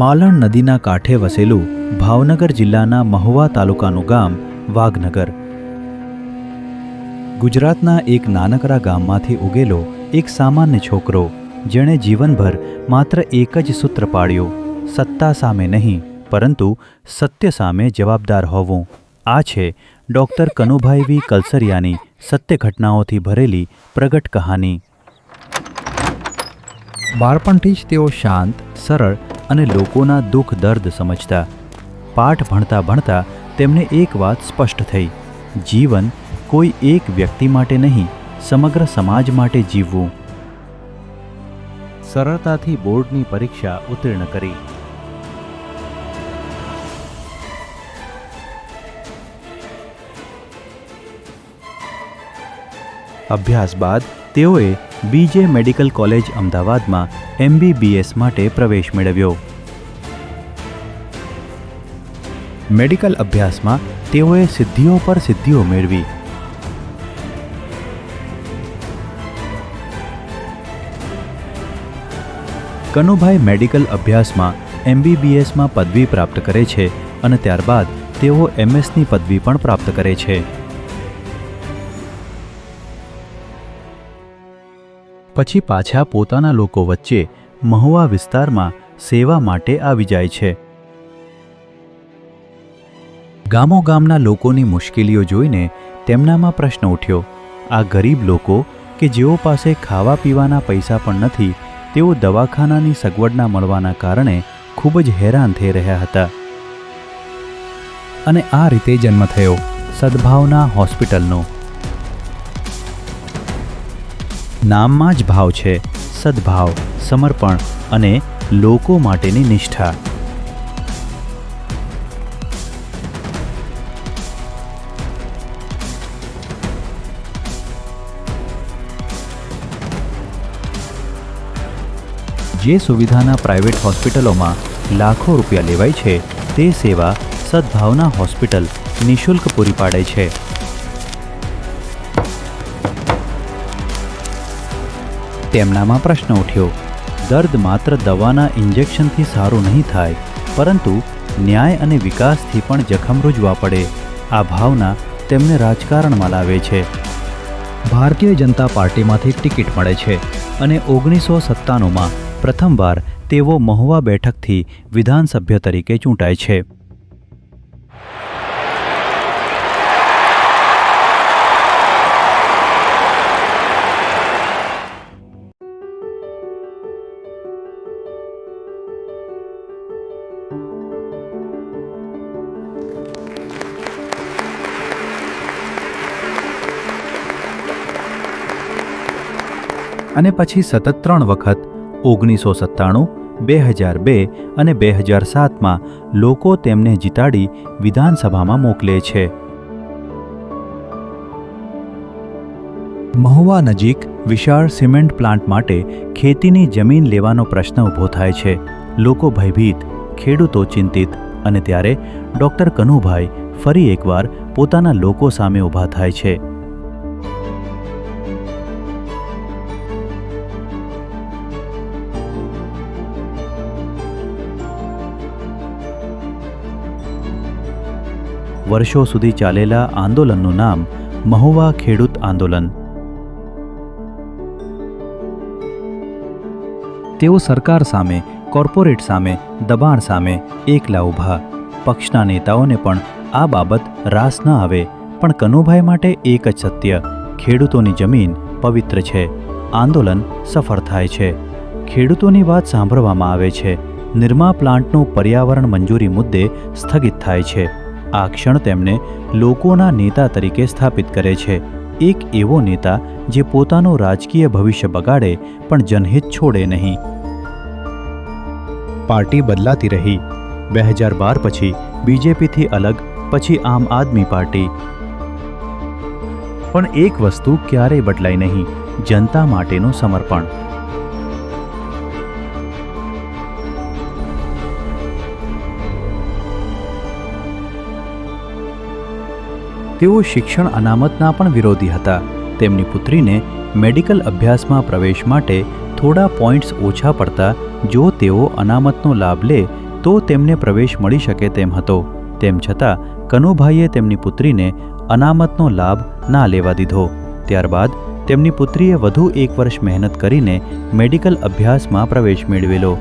માલણ નદીના કાંઠે વસેલું ભાવનગર જિલ્લાના મહુવા તાલુકાનું ગામ વાઘનગર. ગુજરાતના એક નાનકડા ગામમાંથી ઉગેલો એક સામાન્ય છોકરો, જેણે જીવનભર માત્ર એક જ સૂત્ર પાડ્યું, સત્તા સામે નહીં, પરંતુ સત્ય સામે જવાબદાર હોવું. આ છે ડૉક્ટર કનુભાઈ વી. કલસરિયાની સત્ય ઘટનાઓથી ભરેલી પ્રગટ કહાની. બાળપણથી જ તેઓ શાંત, સરળ અને લોકોના દુઃખ દર્દ સમજતા. પાઠ ભણતા ભણતા તેમને એક વાત સ્પષ્ટ થઈ. જીવન કોઈ એક વ્યક્તિ માટે નહીં, સમગ્ર સમાજ માટે જીવવું. સરળતાથી બોર્ડની પરીક્ષા ઉત્તીર્ણ કરી. અભ્યાસ બાદ તેઓએ બીજે મેડિકલ કોલેજ અમદાવાદમાં એમબીબીએસ માટે પ્રવેશ મેળવ્યો. મેડિકલ અભ્યાસમાં તેઓએ સિદ્ધિઓ પર સિદ્ધિઓ મેળવી. કનુભાઈ મેડિકલ અભ્યાસમાં એમબીબીએસમાં પદવી પ્રાપ્ત કરે છે અને ત્યારબાદ તેઓ એમએસની પદવી પણ પ્રાપ્ત કરે છે. પછી પાછા પોતાના લોકો વચ્ચે મહુવા વિસ્તારમાં સેવા માટે આવી જાય છે. ગામો ગામના લોકોની મુશ્કેલીઓ જોઈને તેમનામાં પ્રશ્ન ઉઠ્યો. આ ગરીબ લોકો કે જેઓ પાસે ખાવા પીવાના પૈસા પણ નથી, તેઓ દવાખાનાની સગવડના મળવાના કારણે ખૂબ જ હેરાન થઈ રહ્યા હતા. અને આ રીતે જન્મ થયો, સદભાવના હોસ્પિટલનો. નામમાં જ ભાવ છે, સદભાવ, સમર્પણ અને લોકો માટેની નિષ્ઠા. જે સુવિધાના પ્રાઇવેટ હોસ્પિટલોમાં લાખો રૂપિયા લેવાય છે, તે સેવા સદભાવના હોસ્પિટલ નિઃશુલ્ક પૂરી પાડે છે. તેમનામાં પ્રશ્ન ઉઠ્યો. દર્દ માત્ર દવાના ઇન્જેક્શનથી સારું નહીં થાય, પરંતુ ન્યાય અને વિકાસથી પણ જખમ રૂજવા પડે. આ ભાવના તેમને રાજકારણમાં લાવે છે. ભારતીય જનતા પાર્ટીમાંથી ટિકિટ મળે છે અને ઓગણીસો સત્તાણુંમાં પ્રથમવાર તેઓ મહુવા બેઠકથી વિધાનસભ્ય તરીકે ચૂંટાય છે. અને પછી સતત ત્રણ વખત, ઓગણીસો સત્તાણું, બે હજાર બે અને બે હજાર સાતમાં લોકો તેમને જીતાડી વિધાનસભામાં મોકલે છે. મહુવા નજીક વિશાળ સિમેન્ટ પ્લાન્ટ માટે ખેતીની જમીન લેવાનો પ્રશ્ન ઊભો થાય છે. લોકો ભયભીત, ખેડૂતો ચિંતિત અને ત્યારે ડૉક્ટર કનુભાઈ ફરી એકવાર પોતાના લોકો સામે ઊભા થાય છે. વર્ષો સુધી ચાલેલા આંદોલનનું નામ મહુવા ખેડૂત આંદોલન. તેઓ સરકાર સામે, કોર્પોરેટ સામે, દબાણ સામે એકલા ઊભા. પક્ષના નેતાઓને પણ આ બાબત રાસ ન આવે, પણ કનુભાઈ માટે એક જ સત્ય, ખેડૂતોની જમીન પવિત્ર છે, આંદોલન સફળ થાય છે. ખેડૂતોની વાત સાંભળવામાં આવે છે, નિર્મા પ્લાન્ટનું પર્યાવરણ મંજૂરી મુદ્દે સ્થગિત થાય છે. આ ક્ષણ તેમને લોકોના નેતા તરીકે સ્થાપિત કરે છે. એક એવો નેતા જે પોતાનું રાજકીય ભવિષ્ય બગાડે, પણ જનહિત છોડે નહીં. પાર્ટી બદલાતી રહી. બે હજાર બાર પછી બીજેપીથી અલગ, પછી આમ આદમી પાર્ટી. પણ એક વસ્તુ ક્યારેય બદલાઈ નહીં, જનતા માટેનું સમર્પણ. તેઓ શિક્ષણ અનામતના પણ વિરોધી હતા. તેમની પુત્રીને મેડિકલ અભ્યાસમાં પ્રવેશ માટે થોડા પોઈન્ટ્સ ઓછા પડતા જો તેઓ અનામતનો લાભ લે, તો તેમને પ્રવેશ મળી શકે તેમ હતો. તેમ છતાં, કનુભાઈએ તેમની પુત્રીને અનામતનો લાભ ના લેવા દીધો. ત્યારબાદ તેમની પુત્રીએ વધુ એક વર્ષ મહેનત કરીને મેડિકલ અભ્યાસમાં પ્રવેશ મેળવેલો.